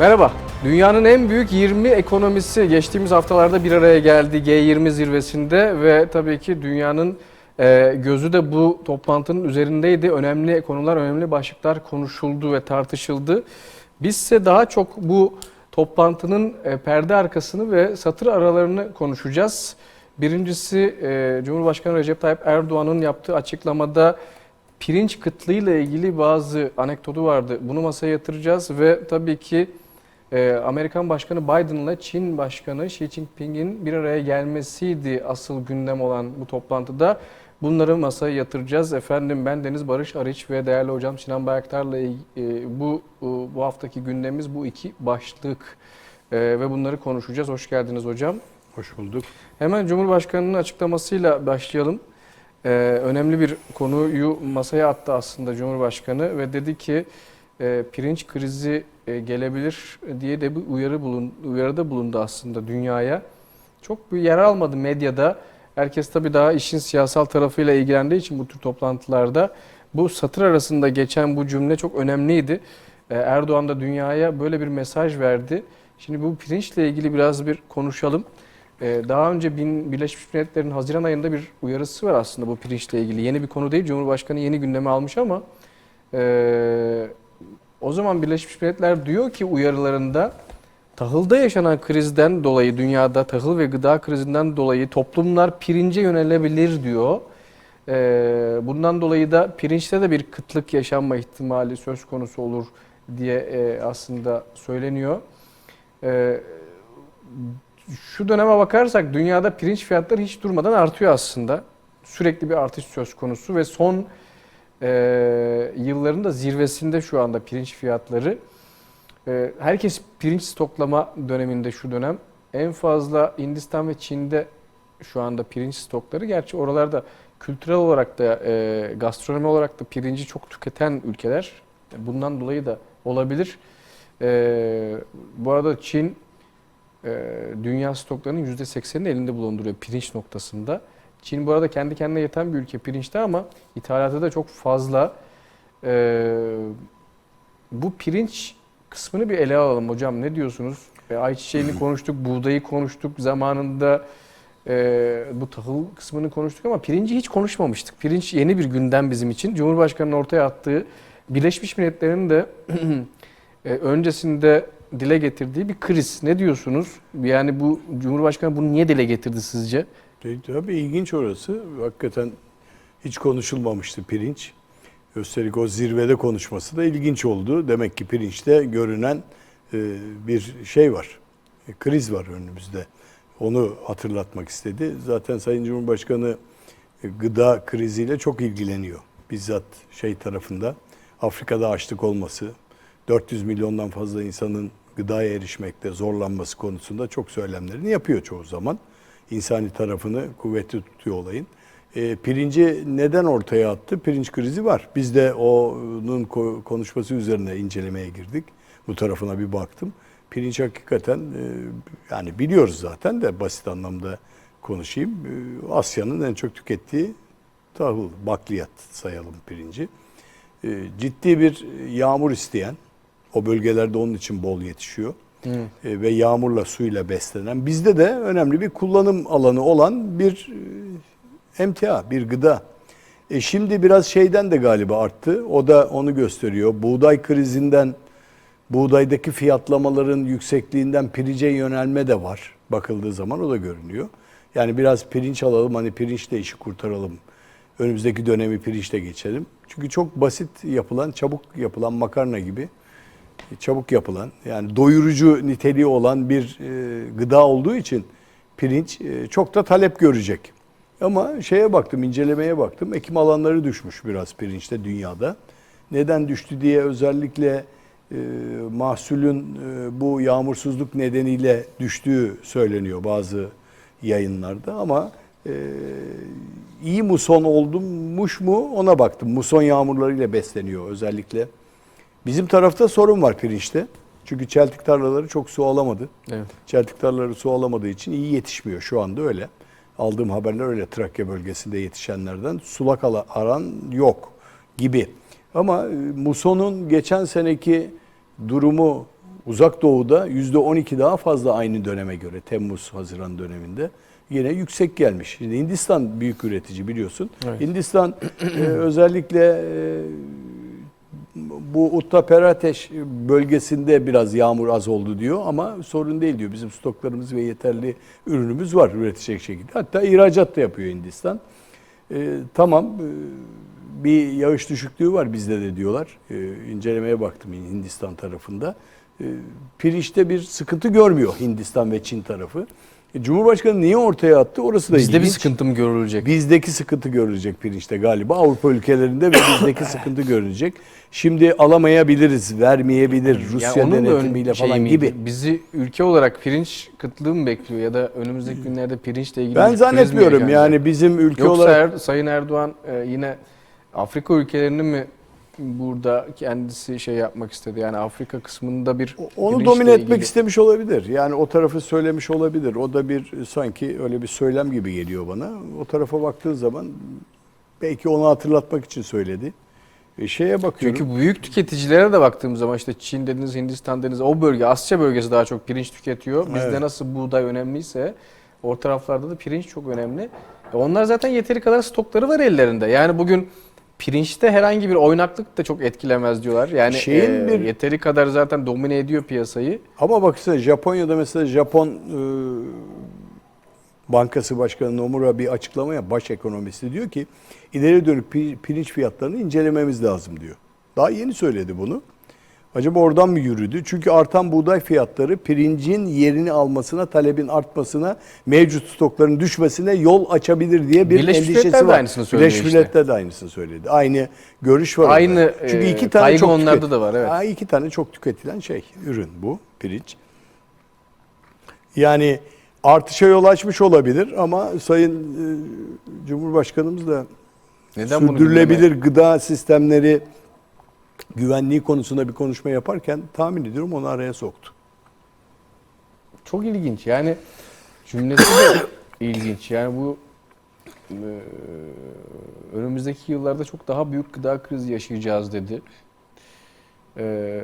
Merhaba. Dünyanın en büyük 20 ekonomisi geçtiğimiz haftalarda bir araya geldi G20 zirvesinde ve tabii ki dünyanın e, gözü de bu toplantının üzerindeydi. Önemli konular, önemli başlıklar konuşuldu ve tartışıldı. Bizse daha çok bu toplantının e, perde arkasını ve satır aralarını konuşacağız. Birincisi e, Cumhurbaşkanı Recep Tayyip Erdoğan'ın yaptığı açıklamada pirinç kıtlığıyla ilgili bazı anekdotu vardı. Bunu masaya yatıracağız ve tabii ki e, Amerikan Başkanı Biden'la Çin Başkanı Xi Jinping'in bir araya gelmesiydi asıl gündem olan bu toplantıda. Bunları masaya yatıracağız. Efendim ben Deniz Barış Arıç ve değerli hocam Sinan Bayaktar'la e, bu bu haftaki gündemimiz bu iki başlık E, ve bunları konuşacağız. Hoş geldiniz hocam. Hoş bulduk. Hemen Cumhurbaşkanı'nın açıklamasıyla başlayalım. Ee, önemli bir konuyu masaya attı aslında Cumhurbaşkanı ve dedi ki e, pirinç krizi e, gelebilir diye de bir uyarı bulun, uyarıda bulundu aslında dünyaya. Çok bir yer almadı medyada. Herkes tabii daha işin siyasal tarafıyla ilgilendiği için bu tür toplantılarda bu satır arasında geçen bu cümle çok önemliydi. Ee, Erdoğan da dünyaya böyle bir mesaj verdi. Şimdi bu pirinçle ilgili biraz bir konuşalım. Ee, Daha önce Birleşmiş Milletler'in Haziran ayında bir uyarısı var aslında bu pirinçle ilgili. Yeni bir konu değil. Cumhurbaşkanı yeni gündeme almış ama e, o zaman Birleşmiş Milletler diyor ki uyarılarında tahılda yaşanan krizden dolayı dünyada tahıl ve gıda krizinden dolayı toplumlar pirince yönelebilir diyor. Ee, bundan dolayı da pirinçte de bir kıtlık yaşanma ihtimali söz konusu olur diye e, aslında söyleniyor. Ee, şu döneme bakarsak dünyada pirinç fiyatları hiç durmadan artıyor aslında. Sürekli bir artış söz konusu ve son e, yılların da zirvesinde şu anda pirinç fiyatları. E, herkes pirinç stoklama döneminde şu dönem. En fazla Hindistan ve Çin'de şu anda pirinç stokları. Gerçi oralarda kültürel olarak da e, gastronomi olarak da pirinci çok tüketen ülkeler. Bundan dolayı da olabilir. E, bu arada Çin e, dünya stoklarının %80'ini elinde bulunduruyor pirinç noktasında. Çin bu arada kendi kendine yeten bir ülke pirinçte ama ithalatı da çok fazla. E, bu pirinç kısmını bir ele alalım hocam. Ne diyorsunuz? E, ayçiçeğini konuştuk, buğdayı konuştuk. Zamanında e, bu tahıl kısmını konuştuk ama pirinci hiç konuşmamıştık. Pirinç yeni bir gündem bizim için. Cumhurbaşkanı'nın ortaya attığı Birleşmiş Milletler'in de e, öncesinde dile getirdiği bir kriz. Ne diyorsunuz? Yani bu Cumhurbaşkanı bunu niye dile getirdi sizce? Tabii ilginç orası. Hakikaten hiç konuşulmamıştı pirinç. Üstelik o zirvede konuşması da ilginç oldu. Demek ki pirinçte görünen e, bir şey var. E, Kriz var önümüzde. Onu hatırlatmak istedi. Zaten Sayın Cumhurbaşkanı e, gıda kriziyle çok ilgileniyor. Bizzat şey tarafında Afrika'da açlık olması, 400 milyondan fazla insanın gıdaya erişmekte zorlanması konusunda çok söylemlerini yapıyor çoğu zaman. İnsani tarafını kuvvetli tutuyor olayın. E, pirinci neden ortaya attı? Pirinç krizi var. Biz de onun ko- konuşması üzerine incelemeye girdik. Bu tarafına bir baktım. Pirinç hakikaten e, yani biliyoruz zaten de basit anlamda konuşayım. E, Asya'nın en çok tükettiği tahıl, bakliyat sayalım pirinci. E, ciddi bir yağmur isteyen, o bölgelerde onun için bol yetişiyor. E, ve yağmurla suyla beslenen bizde de önemli bir kullanım alanı olan bir e, emtia, bir gıda. E şimdi biraz şeyden de galiba arttı. O da onu gösteriyor. Buğday krizinden, buğdaydaki fiyatlamaların yüksekliğinden pirince yönelme de var. Bakıldığı zaman o da görünüyor. Yani biraz pirinç alalım, hani pirinçle işi kurtaralım. Önümüzdeki dönemi pirinçle geçelim. Çünkü çok basit yapılan, çabuk yapılan makarna gibi çabuk yapılan yani doyurucu niteliği olan bir e, gıda olduğu için pirinç e, çok da talep görecek. Ama şeye baktım, incelemeye baktım. Ekim alanları düşmüş biraz pirinçte dünyada. Neden düştü diye özellikle e, mahsulün e, bu yağmursuzluk nedeniyle düştüğü söyleniyor bazı yayınlarda ama e, iyi muson olmuş mu ona baktım. Muson yağmurlarıyla besleniyor özellikle. Bizim tarafta sorun var pirinçte. Çünkü çeltik tarlaları çok su alamadı. Evet. Çeltik tarlaları su alamadığı için iyi yetişmiyor. Şu anda öyle. Aldığım haberler öyle Trakya bölgesinde yetişenlerden. Sulak aran yok gibi. Ama e, musonun geçen seneki durumu Uzak Doğu'da %12 daha fazla aynı döneme göre Temmuz-Haziran döneminde yine yüksek gelmiş. Şimdi Hindistan büyük üretici biliyorsun. Evet. Hindistan e, özellikle e, bu Uttar Pradesh bölgesinde biraz yağmur az oldu diyor ama sorun değil diyor. Bizim stoklarımız ve yeterli ürünümüz var üretecek şekilde. Hatta ihracat da yapıyor Hindistan. E, tamam e, bir yağış düşüklüğü var bizde de diyorlar. E, incelemeye baktım Hindistan tarafında. E, pirinçte bir sıkıntı görmüyor Hindistan ve Çin tarafı. E, Cumhurbaşkanı niye ortaya attı? Orası da Bizde bir ilginç. sıkıntı mı görülecek? Bizdeki sıkıntı görülecek pirinçte galiba. Avrupa ülkelerinde ve bizdeki sıkıntı görülecek. Şimdi alamayabiliriz, vermeyebilir Rusya onun da ön- denetimiyle şeyi falan miydi? gibi. Bizi ülke olarak pirinç kıtlığı mı bekliyor ya da önümüzdeki günlerde pirinçle ilgili bir Ben kriz mi zannetmiyorum yaşanacak? yani bizim ülke Yoksa olarak Er- Sayın Erdoğan e, yine Afrika ülkelerini mi burada kendisi şey yapmak istedi? Yani Afrika kısmında bir onu domine etmek ilgili- istemiş olabilir. Yani o tarafı söylemiş olabilir. O da bir sanki öyle bir söylem gibi geliyor bana. O tarafa baktığın zaman belki onu hatırlatmak için söyledi. E, şeye bakıyorum. Çünkü büyük tüketicilere de baktığımız zaman işte Çin dediniz, Hindistan dediniz o bölge Asya bölgesi daha çok pirinç tüketiyor. Bizde Evet. nasıl buğday önemliyse o taraflarda da pirinç çok önemli. E onlar zaten yeteri kadar stokları var ellerinde. Yani bugün pirinçte herhangi bir oynaklık da çok etkilemez diyorlar. Yani Şeyin e, bir- yeteri kadar zaten domine ediyor piyasayı. Ama baksana Japonya'da mesela Japon e, Bankası Başkanı Nomura bir açıklama yap, baş ekonomisti diyor ki ileri dönük pi- pirinç fiyatlarını incelememiz lazım diyor. Daha yeni söyledi bunu. Acaba oradan mı yürüdü? Çünkü artan buğday fiyatları pirincin yerini almasına, talebin artmasına, mevcut stokların düşmesine yol açabilir diye bir Birleşmiş endişesi var. Birleşmiş. Milletler de aynısını söyledi. Aynı görüş var. Aynı, orada. Çünkü e, iki tane kaygı çok onlarda tüket- da var, evet. Ha, iki tane çok tüketilen şey, ürün bu pirinç. Yani artışa yol açmış olabilir ama Sayın e, Cumhurbaşkanımız da Neden bunu sürdürülebilir gündeme- gıda sistemleri güvenliği konusunda bir konuşma yaparken tahmin ediyorum onu araya soktu. Çok ilginç. Yani cümlesi de ilginç. Yani bu e, önümüzdeki yıllarda çok daha büyük gıda krizi yaşayacağız dedi. E,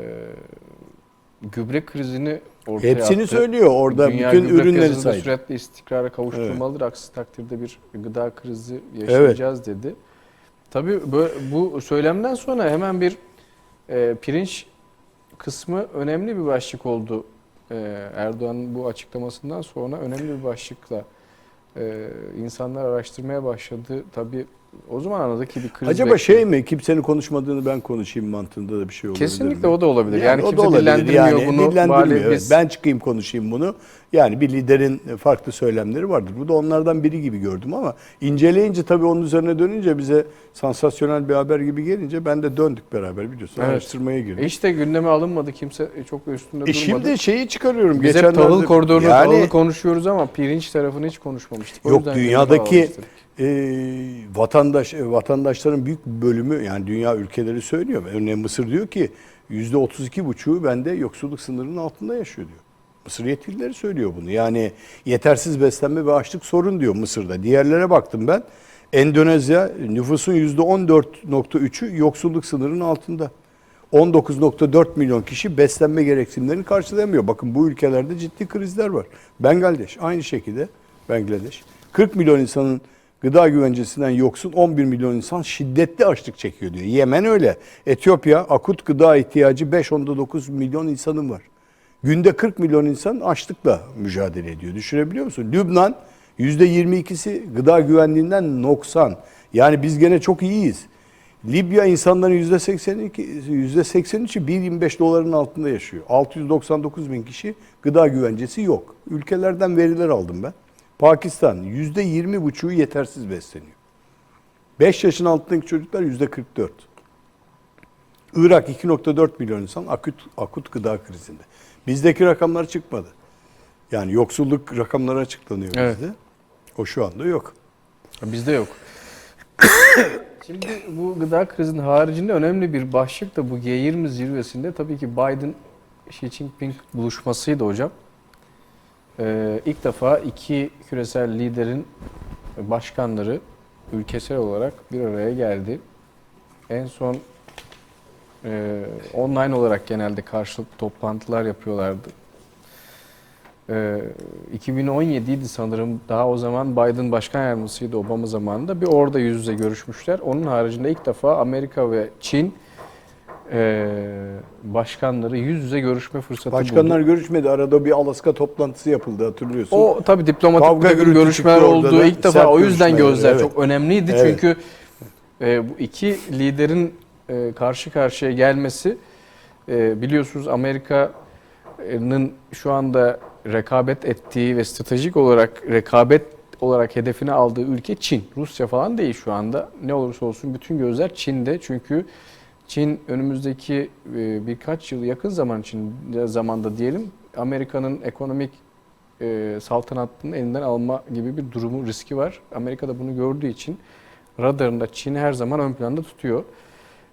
gübre krizini ortaya Hepsini attı. söylüyor orada Dünya bütün ürünleri saydı. sürekli istikrara kavuşturmalıdır. Aksi takdirde bir gıda krizi yaşayacağız dedi. Tabii bu söylemden sonra hemen bir e, pirinç kısmı önemli bir başlık oldu. E, Erdoğan'ın bu açıklamasından sonra önemli bir başlıkla e, insanlar araştırmaya başladı. Tabii o zaman anladık ki bir kriz Acaba bekliyor. şey mi kimsenin konuşmadığını ben konuşayım mantığında da bir şey olabilir Kesinlikle mi? o da olabilir. Yani, o da kimse olabilir. dillendirmiyor Yani bunu. dillendirmiyor, biz- Ben çıkayım konuşayım bunu. Yani bir liderin farklı söylemleri vardır. Bu da onlardan biri gibi gördüm ama inceleyince tabii onun üzerine dönünce bize sansasyonel bir haber gibi gelince ben de döndük beraber biliyorsun. Evet. Araştırmaya girdik. E işte gündeme alınmadı. Kimse çok da üstünde E durmadı. şimdi şeyi çıkarıyorum. Biz hep tahıl koridorunu yani, tahılı konuşuyoruz ama pirinç tarafını hiç konuşmamıştık. O Yok dünyadaki. E, vatandaş vatandaşların büyük bölümü yani dünya ülkeleri söylüyor. Örneğin Mısır diyor ki yüzde 32 buçuğu bende yoksulluk sınırının altında yaşıyor diyor. Mısır yetkilileri söylüyor bunu. Yani yetersiz beslenme ve açlık sorun diyor Mısır'da. Diğerlere baktım ben. Endonezya nüfusun yüzde 14.3'ü yoksulluk sınırının altında. 19.4 milyon kişi beslenme gereksinimlerini karşılayamıyor. Bakın bu ülkelerde ciddi krizler var. Bangladeş aynı şekilde Bangladeş. 40 milyon insanın gıda güvencesinden yoksun 11 milyon insan şiddetli açlık çekiyor diyor. Yemen öyle. Etiyopya akut gıda ihtiyacı 5.9 milyon insanın var. Günde 40 milyon insan açlıkla mücadele ediyor. Düşünebiliyor musun? Lübnan %22'si gıda güvenliğinden noksan. Yani biz gene çok iyiyiz. Libya insanların %82, %83'ü 1.25 doların altında yaşıyor. 699 bin kişi gıda güvencesi yok. Ülkelerden veriler aldım ben. Pakistan %20,5'u yetersiz besleniyor. 5 yaşın altındaki çocuklar %44. Irak 2.4 milyon insan akut, akut gıda krizinde. Bizdeki rakamlar çıkmadı. Yani yoksulluk rakamları açıklanıyor Evet. bizde. O şu anda yok. Bizde yok. Şimdi bu gıda krizinin haricinde önemli bir başlık da bu G20 zirvesinde tabii ki Biden Xi Jinping buluşmasıydı hocam. Ee, ilk defa iki küresel liderin başkanları ülkesel olarak bir araya geldi. En son e, online olarak genelde karşılıklı toplantılar yapıyorlardı. E, 2017 idi sanırım. Daha o zaman Biden başkan yardımcısıydı Obama zamanında. Bir orada yüz yüze görüşmüşler. Onun haricinde ilk defa Amerika ve Çin e, başkanları yüz yüze görüşme fırsatı Başkanlar buldu. görüşmedi. Arada bir Alaska toplantısı yapıldı hatırlıyorsun. O tabii diplomatik Kavga bir gürültü görüşmeler çıktı orada olduğu da. ilk defa Sert o yüzden görüşmeler, gözler evet. çok önemliydi. Evet. Çünkü e, bu iki liderin e, karşı karşıya gelmesi e, biliyorsunuz Amerika'nın şu anda rekabet ettiği ve stratejik olarak rekabet olarak hedefine aldığı ülke Çin. Rusya falan değil şu anda. Ne olursa olsun bütün gözler Çin'de. Çünkü Çin önümüzdeki e, birkaç yıl yakın zaman içinde zamanda diyelim Amerika'nın ekonomik e, saltanatını elinden alma gibi bir durumu riski var. Amerika da bunu gördüğü için radarında Çin'i her zaman ön planda tutuyor.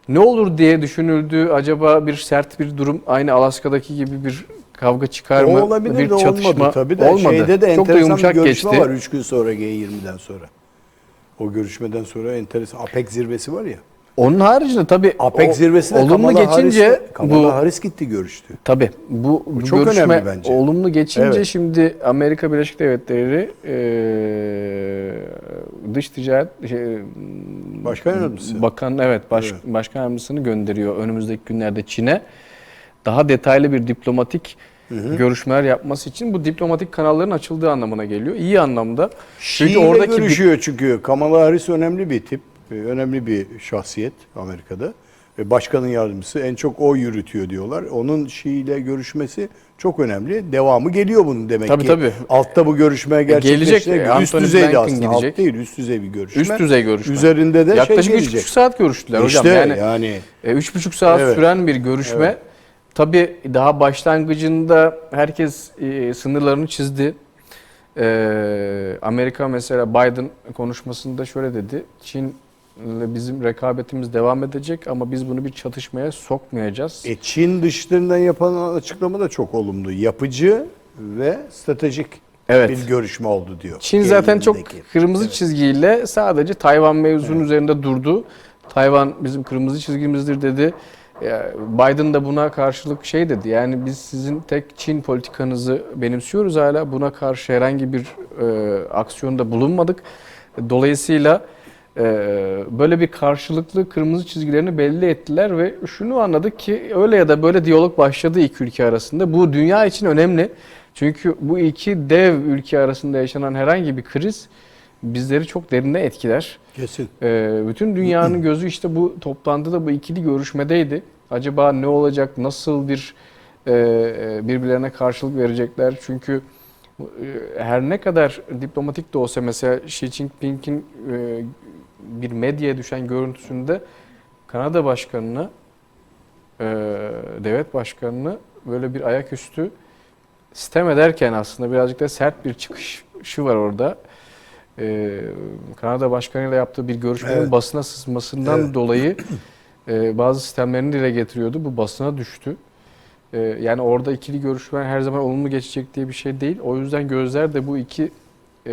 Ne olur diye düşünüldü. Acaba bir sert bir durum aynı Alaska'daki gibi bir kavga çıkar mı? O olabilir bir de çatışma olmadı tabii de. olmadı. Şeyde de Çok da yumuşak bir geçti. var 3 gün sonra G20'den sonra. O görüşmeden sonra enteresan APEC zirvesi var ya. Onun haricinde tabii APEC o- zirvesine olumlu Kamala geçince Harris, Kamala bu Harris gitti görüştü. Tabii bu, bu çok görüşme önemli bence. olumlu geçince Evet. şimdi Amerika Birleşik Devletleri eee, dış ticaret şey, Başkan yardımcısı. bakan evet, baş, Evet. başkan yardımcısını gönderiyor önümüzdeki günlerde Çin'e. Daha detaylı bir diplomatik görüşmeler yapması için bu diplomatik kanalların açıldığı anlamına geliyor. İyi anlamda. Çünkü Çünkü oradaki görüşüyor çünkü Kamala Harris önemli bir tip, e, önemli bir şahsiyet Amerika'da. Ve başkanın yardımcısı en çok o yürütüyor diyorlar. Onun Şii ile görüşmesi çok önemli. Devamı geliyor bunun demek Tabii, ki. tabii. Altta bu görüşme gerçekleşecek. gelecek. Üst düzeyde aslında. gidecek. Alt değil, üst düzey bir görüşme. üst düzey görüşme. Üzerinde de Yaklaşık şey gelecek. buçuk saat görüştüler İşte hocam. Yani yani E, Üç buçuk saat Evet. süren bir görüşme. Evet. Tabii daha başlangıcında herkes e, sınırlarını çizdi. E, Amerika mesela Biden konuşmasında şöyle dedi. Çin bizim rekabetimiz devam edecek ama biz bunu bir çatışmaya sokmayacağız. E, Çin dışlarından yapılan açıklama da çok olumlu. Yapıcı ve stratejik Evet. bir görüşme oldu diyor. Çin zaten çok G20'deki. kırmızı Evet. çizgiyle sadece Tayvan mevzunun üzerinde durdu. Tayvan bizim kırmızı çizgimizdir dedi. Ya, Biden da buna karşılık şey dedi. Yani biz sizin tek Çin politikanızı benimsiyoruz hala. Buna karşı herhangi bir e, aksiyonda bulunmadık. Dolayısıyla e, böyle bir karşılıklı kırmızı çizgilerini belli ettiler ve şunu anladık ki öyle ya da böyle diyalog başladı iki ülke arasında. Bu dünya için önemli. Çünkü bu iki dev ülke arasında yaşanan herhangi bir kriz bizleri çok derinde etkiler. Kesin. Ee, bütün dünyanın gözü işte bu toplantıda bu ikili görüşmedeydi. Acaba ne olacak, nasıl bir e, e, birbirlerine karşılık verecekler? Çünkü e, her ne kadar diplomatik de olsa mesela Xi Jinping'in e, bir medyaya düşen görüntüsünde Kanada Başkanı'na, e, devlet başkanını böyle bir ayaküstü sistem ederken aslında birazcık da sert bir çıkışı var orada. Ee, Kanada Başkanı'yla yaptığı bir görüşmenin Evet. basına sızmasından Evet. dolayı e, bazı sistemlerini dile getiriyordu. Bu basına düştü. Ee, yani orada ikili görüşmeler her zaman olumlu geçecek diye bir şey değil. O yüzden gözler de bu iki e,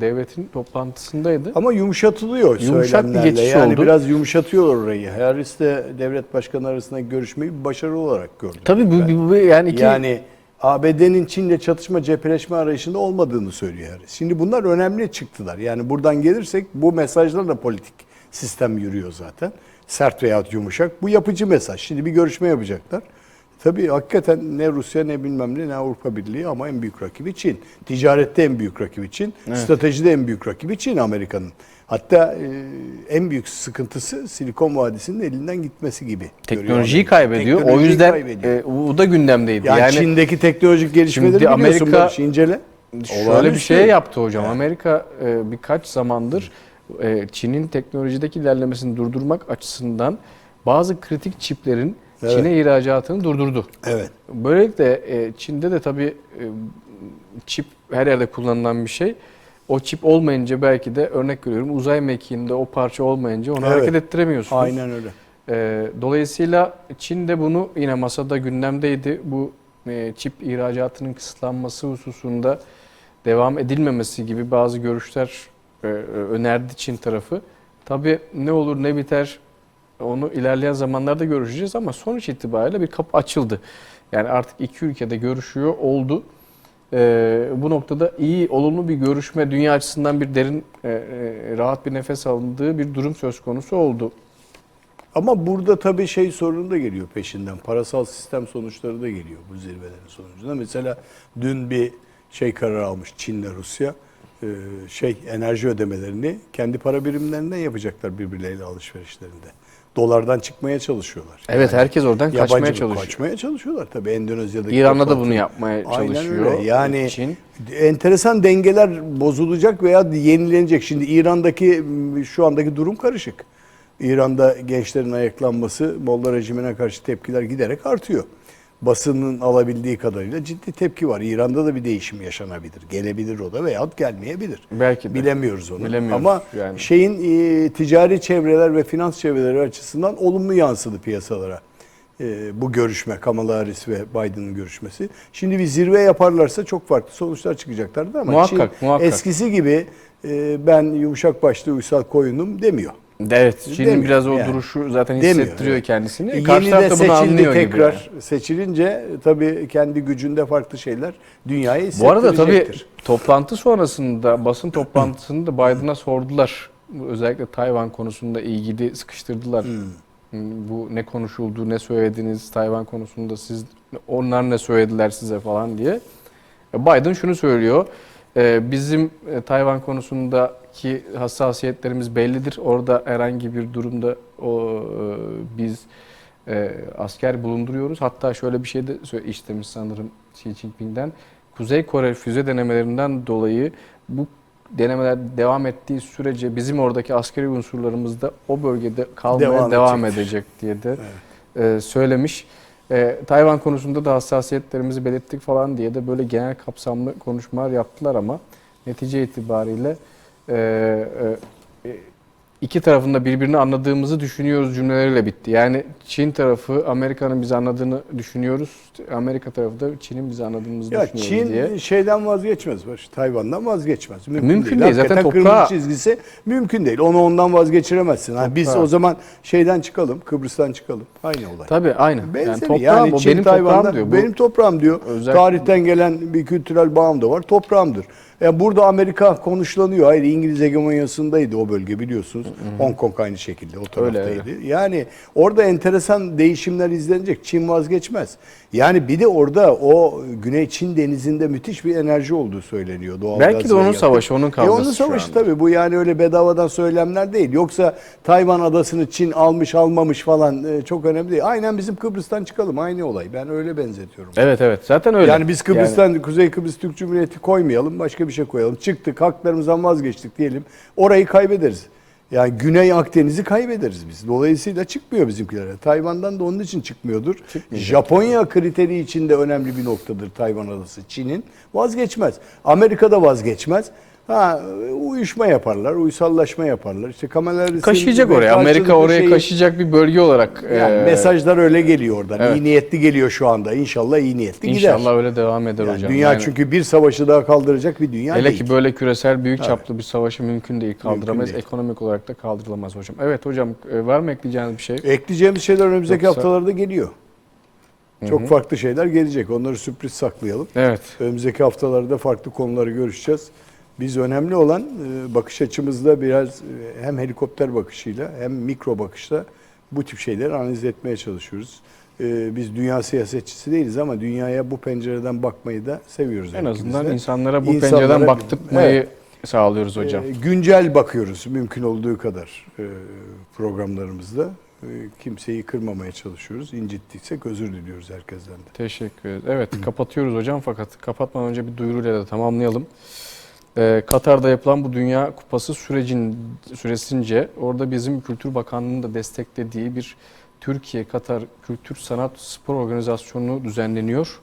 devletin toplantısındaydı. Ama yumuşatılıyor Yumuşak bir geçiş yani oldu. biraz yumuşatıyor orayı. Harris de devlet başkanı arasındaki görüşmeyi bir başarı olarak gördüm. Tabii bu, bu- bu yani iki Yani ABD'nin Çin'le çatışma, cepheleşme arayışında olmadığını söylüyor Harris. Şimdi bunlar önemli çıktılar. Yani buradan gelirsek bu mesajlarla politik sistem yürüyor zaten. Sert veya yumuşak. Bu yapıcı mesaj. Şimdi bir görüşme yapacaklar. Tabii hakikaten ne Rusya ne bilmem ne ne Avrupa Birliği ama en büyük rakibi Çin. Ticarette en büyük rakibi Çin. Stratejide en büyük rakibi Çin Amerika'nın. Hatta e, en büyük sıkıntısı Silikon Vadisi'nin elinden gitmesi gibi. teknolojiyi kaybediyor. o Teknolojiyi yüzden kaybediyor. e, o da gündemdeydi. Yani, yani Çin'deki teknolojik gelişmeleri biliyorsun Amerika- Barış, incele. Şöyle bir şey yaptı hocam. Amerika e, birkaç zamandır e, Çin'in teknolojideki ilerlemesini durdurmak açısından bazı kritik çiplerin Evet. Çin'e ihracatını durdurdu. Evet. Böylelikle e, Çin'de de tabii e, çip her yerde kullanılan bir şey. O çip olmayınca belki de örnek veriyorum uzay mekiğinde o parça olmayınca onu Evet. hareket ettiremiyorsunuz. Aynen öyle. E, dolayısıyla Çin de bunu yine masada gündemdeydi. Bu e, çip ihracatının kısıtlanması hususunda devam edilmemesi gibi bazı görüşler e, önerdi Çin tarafı. Tabii ne olur ne biter onu ilerleyen zamanlarda görüşeceğiz ama sonuç itibariyle bir kapı açıldı. Yani artık iki ülkede görüşüyor oldu. Ee, bu noktada iyi, olumlu bir görüşme, dünya açısından bir derin, e, e, rahat bir nefes alındığı bir durum söz konusu oldu. Ama burada tabii şey sorunu da geliyor peşinden. Parasal sistem sonuçları da geliyor bu zirvelerin sonucunda. Mesela dün bir şey karar almış Çin'le Rusya. Ee, şey enerji ödemelerini kendi para birimlerinden yapacaklar birbirleriyle alışverişlerinde. Dolardan çıkmaya çalışıyorlar. Evet, herkes oradan kaçmaya çalışıyor. Kaçmaya çalışıyorlar tabii Endonezya'daki. İran'da da bunu yapmaya Aynen çalışıyor. öyle. Yani Çin. enteresan dengeler bozulacak veya yenilenecek. Şimdi İran'daki şu andaki durum karışık. İran'da gençlerin ayaklanması Molla rejimine karşı tepkiler giderek artıyor. Basının alabildiği kadarıyla ciddi tepki var. İran'da da bir değişim yaşanabilir. Gelebilir o da veyahut gelmeyebilir. Belki de. Bilemiyoruz onu. Bilemiyoruz Ama yani. şeyin e, ticari çevreler ve finans çevreleri açısından olumlu yansıdı piyasalara. E, bu görüşme Kamala Harris ve Biden'ın görüşmesi. Şimdi bir zirve yaparlarsa çok farklı sonuçlar çıkacaklardır ama Muhakkak, Çin muhakkak. eskisi gibi e, ben yumuşak başlı uysal koyunum demiyor. Evet, Çin'in Demiyor biraz o yani. duruşu zaten Demiyor, hissettiriyor evet. kendisini. E, Karşı Yeni de taraf da bunu seçildi anlıyor gibi. tekrar seçilince tabii kendi gücünde farklı şeyler dünyaya Bu arada tabii toplantı sonrasında basın toplantısında Biden'a sordular. Özellikle Tayvan konusunda ilgili sıkıştırdılar. Hmm, Bu ne konuşuldu, ne söylediniz Tayvan konusunda siz onlar ne söylediler size falan diye. E, Biden şunu söylüyor. E, Bizim e, Tayvan konusundaki hassasiyetlerimiz bellidir. Orada herhangi bir durumda o e, biz e, asker bulunduruyoruz. Hatta şöyle bir şey de istemiş sanırım Xi Jinping'den. Kuzey Kore füze denemelerinden dolayı bu denemeler devam ettiği sürece bizim oradaki askeri unsurlarımız da o bölgede kalmaya Devam devam, edecek diye de e, söylemiş. E, Tayvan konusunda da hassasiyetlerimizi belirttik falan diye de böyle genel kapsamlı konuşmalar yaptılar ama netice itibariyle e, e, iki tarafında birbirini anladığımızı düşünüyoruz cümleleriyle bitti. Yani Çin tarafı Amerika'nın bizi anladığını düşünüyoruz. Amerika tarafı da Çin'in bizi anladığımızı Ya düşünüyoruz Çin diye. şeyden vazgeçmez. Baş- Tayvan'dan vazgeçmez. Mümkün, Mümkün değil. değil. Zaten toprağı- kırmızı çizgisi mümkün değil. Onu ondan vazgeçiremezsin. Ha, biz o zaman şeyden çıkalım, Kıbrıs'tan çıkalım. Aynı olay. Tabii aynı. Benzeri. Yani Yani, toprağım o Çin, benim Tayvan'da toprağım diyor. Bu benim toprağım diyor. özellikle- Tarihten gelen bir kültürel bağım da var. Toprağımdır. Yani burada Amerika konuşlanıyor. Hayır İngiliz hegemonyasındaydı o bölge biliyorsunuz. Hong Kong aynı şekilde o taraftaydı. öyle. Yani orada enteresan değişimler izlenecek. Çin vazgeçmez. Yani bir de orada o Güney Çin denizinde müthiş bir enerji olduğu söyleniyor. Doğal Belki de onun yakıt. savaşı, onun E kavgası onun şu savaşı tabii. Bu yani öyle bedavadan söylemler değil. Yoksa Tayvan adasını Çin almış almamış falan e, çok önemli değil. Aynen bizim Kıbrıs'tan çıkalım. Aynı olay. Ben öyle benzetiyorum. Evet evet zaten öyle. Yani biz Kıbrıs'tan Kuzey Kıbrıs Türk Cumhuriyeti koymayalım, başka bir şey koyalım. Çıktık, haklarımızdan vazgeçtik diyelim. Orayı kaybederiz. Yani Güney Akdeniz'i kaybederiz biz. Dolayısıyla çıkmıyor bizimkilere. Tayvan'dan da onun için çıkmıyordur. Çıkmayacak. Japonya kriteri içinde önemli bir noktadır Tayvan adası. Çin'in vazgeçmez. Amerika da vazgeçmez. Ha uyuşma yaparlar, uysallaşma yaparlar. İşte Harris'in kaşıyacak oraya. Amerika oraya şeyi- kaşıyacak bir bölge olarak. Yani e, mesajlar öyle geliyor oradan. evet. İyi niyetli geliyor şu anda. İnşallah iyi niyetli gider. İnşallah öyle devam eder Yani hocam. dünya Yani çünkü bir savaşı daha kaldıracak bir dünya hele değil. ki böyle küresel büyük çaplı bir savaşı mümkün değil kaldıramayız. değil. Ekonomik olarak da kaldırılamaz hocam. Evet hocam e, var mı ekleyeceğiniz bir şey? Ekleyeceğimiz şeyler önümüzdeki Yoksa- haftalarda geliyor. Çok farklı şeyler gelecek. Onları sürpriz saklayalım. Evet. Önümüzdeki haftalarda farklı konuları görüşeceğiz. Biz önemli olan e, bakış açımızda biraz e, hem helikopter bakışıyla hem mikro bakışla bu tip şeyleri analiz etmeye çalışıyoruz. E, Biz dünya siyasetçisi değiliz ama dünyaya bu pencereden bakmayı da seviyoruz. En azından de. insanlara bu İnsanlara- pencereden baktırmayı Evet. sağlıyoruz hocam. Güncel bakıyoruz mümkün olduğu kadar programlarımızda. Kimseyi kırmamaya çalışıyoruz. İncittiysek özür diliyoruz herkesten de. Teşekkür ederiz. Evet kapatıyoruz hocam fakat kapatmadan önce bir duyuruyla da tamamlayalım. Ee, Katar'da yapılan bu Dünya Kupası sürecin süresince orada bizim Kültür Bakanlığı'nın da desteklediği bir Türkiye Katar Kültür Sanat Spor Organizasyonu düzenleniyor.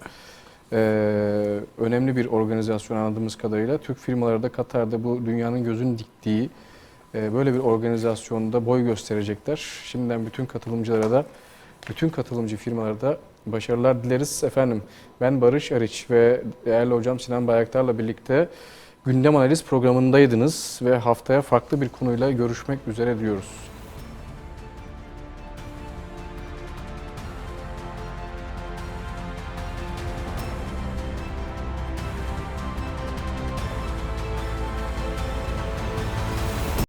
Ee, önemli bir organizasyon anladığımız kadarıyla. Türk firmaları da Katar'da bu dünyanın gözünü diktiği e, böyle bir organizasyonda boy gösterecekler. Şimdiden bütün katılımcılara da bütün katılımcı firmalara da başarılar dileriz. Efendim ben Barış Arıç ve değerli hocam Sinan Bayraktar'la birlikte gündem analiz programındaydınız ve haftaya farklı bir konuyla görüşmek üzere diyoruz.